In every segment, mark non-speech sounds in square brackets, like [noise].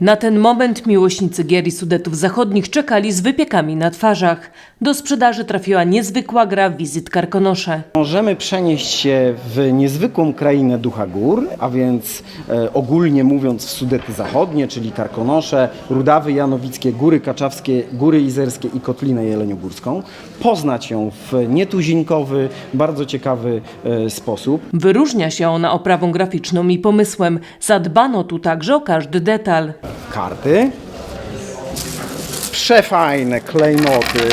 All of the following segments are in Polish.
Na ten moment miłośnicy gier i Sudetów Zachodnich czekali z wypiekami na twarzach. Do sprzedaży trafiła niezwykła gra Wizyt Karkonosze. Możemy przenieść się w niezwykłą krainę Ducha Gór, a więc e, ogólnie mówiąc w Sudety Zachodnie, czyli Karkonosze, Rudawy Janowickie, Góry Kaczawskie, Góry Izerskie i Kotlinę Jeleniogórską. Poznać ją w nietuzinkowy, bardzo ciekawy e, sposób. Wyróżnia się ona oprawą graficzną i pomysłem. Zadbano tu także o każdy detal. Karty. Przefajne klejnoty,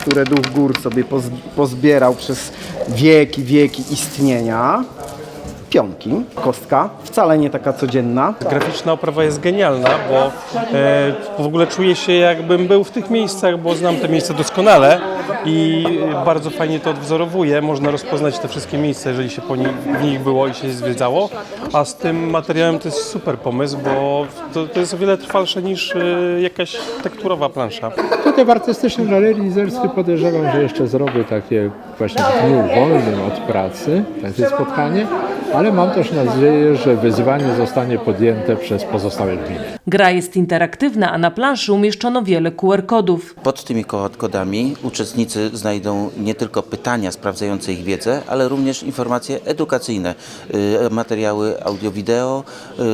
które Duch Gór sobie poz- pozbierał przez wieki, wieki istnienia. Pionki, kostka, wcale nie taka codzienna. Graficzna oprawa jest genialna, bo e, w ogóle czuję się jakbym był w tych miejscach, bo znam te miejsca doskonale i bardzo fajnie to odwzorowuje. Można rozpoznać te wszystkie miejsca, jeżeli się po nich, w nich było i się zwiedzało. A z tym materiałem to jest super pomysł, bo to, to jest o wiele trwalsze niż e, jakaś tekturowa plansza. Tutaj w artystycznej galerii Izerskiej podejrzewam, że jeszcze zrobię takie właśnie w dniu wolnym od pracy, takie spotkanie, ale mam też nadzieję, że wyzwanie zostanie podjęte przez pozostałe gminy. Gra jest interaktywna, a na planszy umieszczono wiele QR-kodów. Pod tymi kodami uczestnicy znajdą nie tylko pytania sprawdzające ich wiedzę, ale również informacje edukacyjne, y, materiały audio-wideo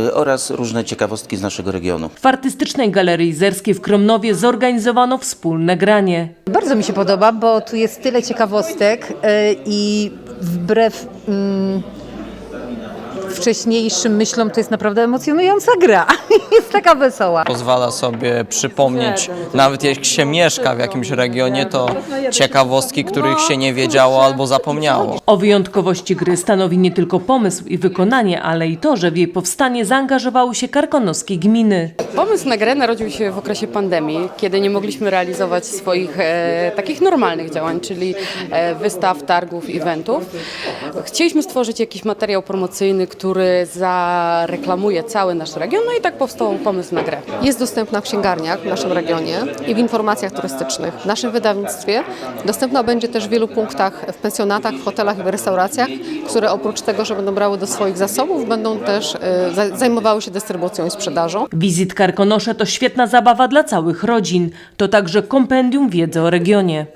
y, oraz różne ciekawostki z naszego regionu. W artystycznej galerii Izerskiej w Kromnowie zorganizowano wspólne granie. Bardzo mi się podoba, bo tu jest tyle ciekawostek y, i wbrew mm, wcześniejszym myślom to jest naprawdę emocjonująca gra. [laughs] jest taka wesoła. pozwala sobie przypomnieć, nawet jak się mieszka w jakimś regionie, to ciekawostki, których się nie wiedziało albo zapomniało. O wyjątkowości gry stanowi nie tylko pomysł i wykonanie, ale i to, że w jej powstanie zaangażowały się karkonoskie gminy. Pomysł na grę narodził się w okresie pandemii, kiedy nie mogliśmy realizować swoich e, takich normalnych działań, czyli e, wystaw, targów, eventów. Chcieliśmy stworzyć jakiś materiał promocyjny, który zareklamuje cały nasz region, no i tak powstał pomysł na grę. Jest dostępna w księgarniach w naszym regionie i w informacjach turystycznych. W naszym wydawnictwie dostępna będzie też w wielu punktach w pensjonatach, w hotelach i w restauracjach, które oprócz tego, że będą brały do swoich zasobów, będą też za- zajmowały się dystrybucją i sprzedażą. Wizyt Karkonosze to świetna zabawa dla całych rodzin. To także kompendium wiedzy o regionie.